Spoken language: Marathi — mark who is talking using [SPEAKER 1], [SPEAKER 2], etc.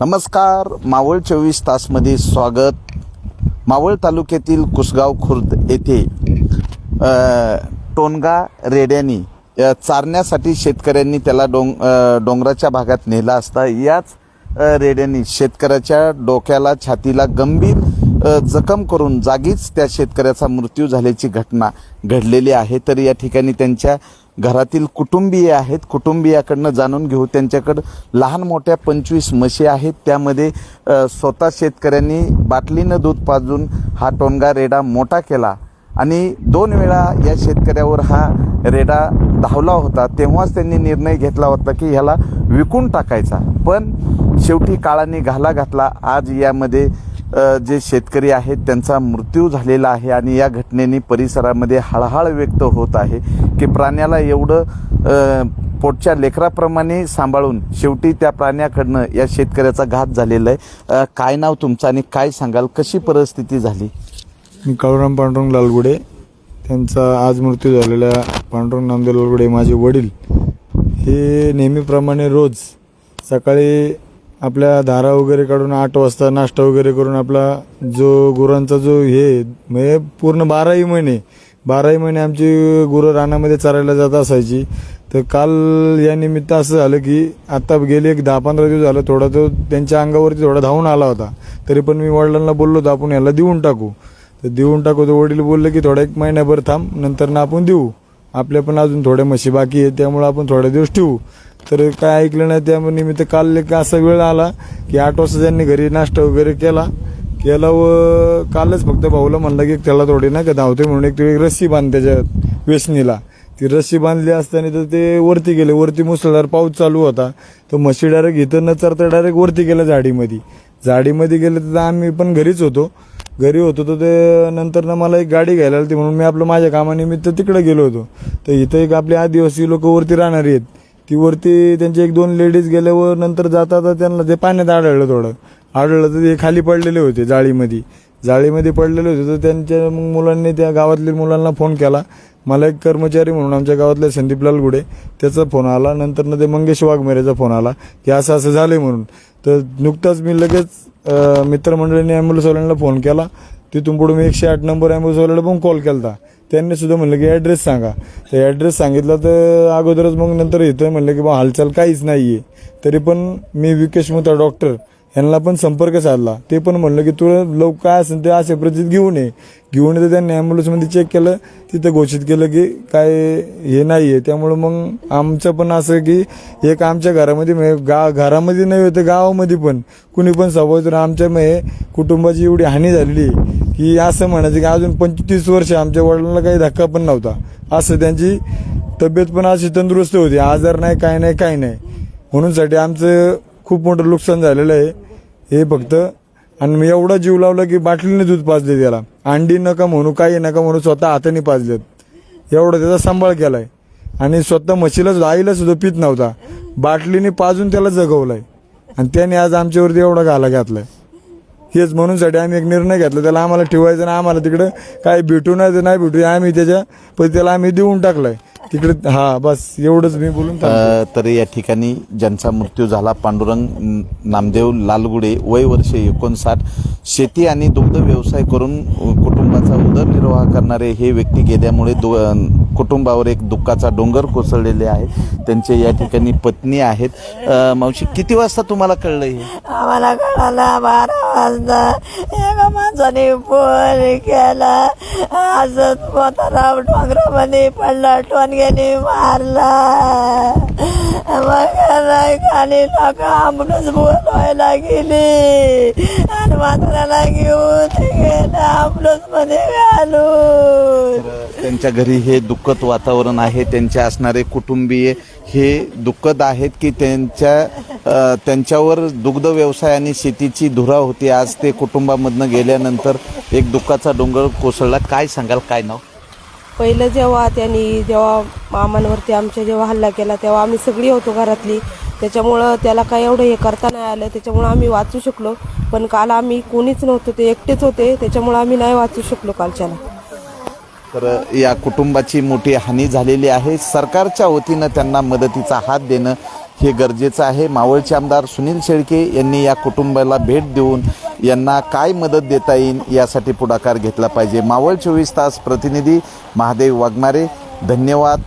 [SPEAKER 1] नमस्कार मावळ चोवीस तासमध्ये स्वागत. मावळ तालुक्यातील कुसगाव खुर्द येथे टोनगा रेड्यानी चारण्यासाठी शेतकऱ्यांनी त्याला डोंग डोंगराच्या भागात नेला असता याच रेड्यानी शेतकऱ्याच्या डोक्याला छातीला गंभीर जखम करून जागीच त्या शेतकऱ्याचा मृत्यू झाल्याची घटना घडलेली आहे. तर या ठिकाणी त्यांच्या घरातील कुटुंबीय आहेत. कुटुंबियाकडनं जाणून घेऊ. त्यांच्याकडं लहान मोठ्या पंचवीस म्हशी आहेत. त्यामध्ये स्वतः शेतकऱ्यांनी बाटलीनं दूध पाजून हा टोनगा रेडा मोठा केला आणि दोन वेळा या शेतकऱ्यावर हा रेडा धावला होता. तेव्हाच त्यांनी निर्णय घेतला होता की ह्याला विकून टाकायचा. पण शेवटी काळाने घाला घातला. आज यामध्ये जे शेतकरी आहेत त्यांचा मृत्यू झालेला आहे आणि या घटनेने परिसरामध्ये हळहळ व्यक्त होत आहे की प्राण्याला एवढं पोटच्या लेकराप्रमाणे सांभाळून शेवटी त्या प्राण्याकडनं या शेतकऱ्याचा घात झालेला आहे. काय नाव तुमचं आणि काय सांगाल? कशी परिस्थिती झाली?
[SPEAKER 2] मी काळूराम पांडुरंग लालगुडे. त्यांचा आज मृत्यू झालेला पांडुरंग नामदेव लालगुडे माझे वडील. हे नेहमीप्रमाणे रोज सकाळी आपल्या धारा वगैरे काढून आठ वाजता नाश्ता वगैरे करून आपला जो गुरांचा जो हे म्हणजे पूर्ण बाराही महिने बाराही महिने आमची गुरं रानामध्ये चरायला जात असायची. तर काल या निमित्त असं झालं की आता गेले एक दहा पंधरा दिवस झालं थोडा तो त्यांच्या अंगावरती थोडा धावून आला होता. तरी पण मी वडिलांना बोललो होतो आपण याला देऊन टाकू. तर देऊन टाकू तर वडील बोलले की थोडा एक महिन्याभर थांब नंतर ना आपण देऊ. आपल्या पण अजून थोड्या म्हशी बाकी आहे त्यामुळे आपण थोड्या दिवस ठेवू. तर काय ऐकलं नाही त्या निमित्त काल एक असा वेळ आला की आठ वाजता त्यांनी घरी नाश्ता वगैरे केला केला व कालच फक्त भाऊला म्हणलं की त्याला थोडी ना का धावते म्हणून एक ते रस्सी बांध त्याच्या वेसणीला ती रस्सी बांधली असताना तर ते वरती गेले. वरती मुसळधार पाऊस चालू होता. तर म्हशी डायरेक्ट इथं न चरता डायरेक्ट वरती गेलं झाडीमध्ये. झाडीमध्ये गेले तर आम्ही पण घरीच होतो. घरी होतो तर ते नंतर ना मला एक गाडी घ्यायला आली होती म्हणून मी आपलं माझ्या कामानिमित्त तिकडे गेलो होतो. तर इथं एक आपले आदिवासी लोक वरती राहणारी आहेत. ती वरती त्यांचे एक दोन लेडीज गेल्यावर नंतर जाता जाता त्यांना ते पाण्यात आढळलं थोडं. आढळलं तर ते खाली पडलेले होते जाळीमध्ये. जाळीमध्ये पडलेले होते तर त्यांच्या मग मुलांनी त्या गावातल्या मुलांना फोन केला. मला एक कर्मचारी म्हणून आमच्या गावातले संदीपलाल गुडे त्याचा फोन आला. नंतर ना ते मंगेश वाघमेरेचा फोन आला की असं असं झालंय म्हणून. तर नुकताच मी लगेच मित्रमंडळीने ॲम्ब्युलन्सवाल्यांना फोन केला. तिथून पुढे मी एकशे आठ नंबर ॲम्ब्युलन्सवाल्याला पण कॉल केला त्यांनी सुद्धा म्हणलं की ॲड्रेस सांगा. तर ॲड्रेस सांगितला तर अगोदरच मग नंतर इथं म्हणलं की बा हालचाल काहीच नाही आहे तरी पण मी विकेश मुता डॉक्टर यांना पण संपर्क साधला. ते पण म्हणलं की तुला लोक काय असेल ते असे प्रचित घेऊन ये. घेऊन येते त्यांनी ॲम्ब्युलन्समध्ये चेक केलं. तिथं घोषित केलं की काय हे नाही आहे त्यामुळं मग आमचं पण असं की एक आमच्या घरामध्ये म्हणजे गा घरामध्ये नाही होतं गावामध्ये पण कुणी पण स्वभाव आमच्या म्हणजे कुटुंबाची एवढी हानी झालेली आहे. की असं म्हणायचं की अजून पंचवीस वर्ष आमच्या वडिलांना काही धक्का पण नव्हता. असं त्यांची तब्येत पण अशी तंदुरुस्त होती. आजार नाही काय नाही काय नाही. म्हणूनसाठी आमचं खूप मोठं नुकसान झालेलं आहे. हे फक्त. आणि मी एवढा जीव लावला की बाटलीने दूध पाजले त्याला. अंडी नका म्हणू काही नका म्हणू स्वतः हाताने पाजलेत. एवढा त्याचा सांभाळ केलाय. आणि स्वतः म्हशीला आईला सुद्धा पित नव्हता. बाटलीने पाजून त्याला जगवलाय. आणि त्याने आज आमच्यावरती एवढा घाला घातलाय. हेच म्हणूनसाठी आम्ही एक निर्णय घेतला. त्याला आम्हाला ठेवायचं ना आम्हाला तिकडं काय भेटू नाही तर नाही भेटू आम्ही त्याच्या पण त्याला आम्ही देऊन टाकलाय. तिकडे हा बस एवढंच मी बोलून थांबतो.
[SPEAKER 1] तर या ठिकाणी ज्यांचा मृत्यू झाला पांडुरंग न- नामदेव लालगुडे वय वर्ष एकोणसाठ शेती आणि दुग्ध व्यवसाय करून कुटुंबाचा उदरनिर्वाह करणारे हे व्यक्ती गेल्यामुळे दु कुटुंबावर एक दुःखाचा डोंगर कोसळलेले आहे त्यांचे या ठिकाणी पत्नी आहेत. अ, मावशी किती वाजता तुम्हाला कळलं हे?
[SPEAKER 3] आम्हाला कळाला बारा वाजता. एका माणसाने फोन केला. असं पोताराव डोंगरामध्ये पडला. टोनग्याने मारला. मग खाली लोक आंबूनच बोलवायला गेली. आणि मात्राला घेऊन ते गेलं आंबूनच मध्ये घालून.
[SPEAKER 1] त्यांच्या घरी हे दुःखद वातावरण आहे त्यांचे असणारे कुटुंबीय हे दुःखद आहेत की त्यांच्या अ, त्यांच्यावर दुग्ध व्यवसाय आणि शेतीची धुरा होती. आज ते कुटुंबामधनं गेल्यानंतर एक दुःखाचा डोंगर कोसळला. काय सांगाल? काय नाव?
[SPEAKER 4] पहिलं जेव्हा त्यांनी जेव्हा मामांवरती आमच्या जेव्हा हल्ला केला तेव्हा आम्ही सगळी होतो घरातली. त्याच्यामुळं त्याला काय एवढं हे करता नाही आलं. त्याच्यामुळं आम्ही वाचू शकलो. पण काल आम्ही कोणीच नव्हतो ते एकटेच होते. त्याच्यामुळं आम्ही नाही वाचू शकलो कालच्याला.
[SPEAKER 1] तर या कुटुंबाची मोठी हानी झालेली आहे. सरकारच्या वतीनं त्यांना मदतीचा हात देणं हे गरजेचं आहे. मावळचे आमदार सुनील शेळके यांनी या कुटुंबाला भेट देऊन यांना काय मदत देता येईल यासाठी पुढाकार घेतला पाहिजे. मावळ चोवीस तास प्रतिनिधी महादेव वाघमारे धन्यवाद.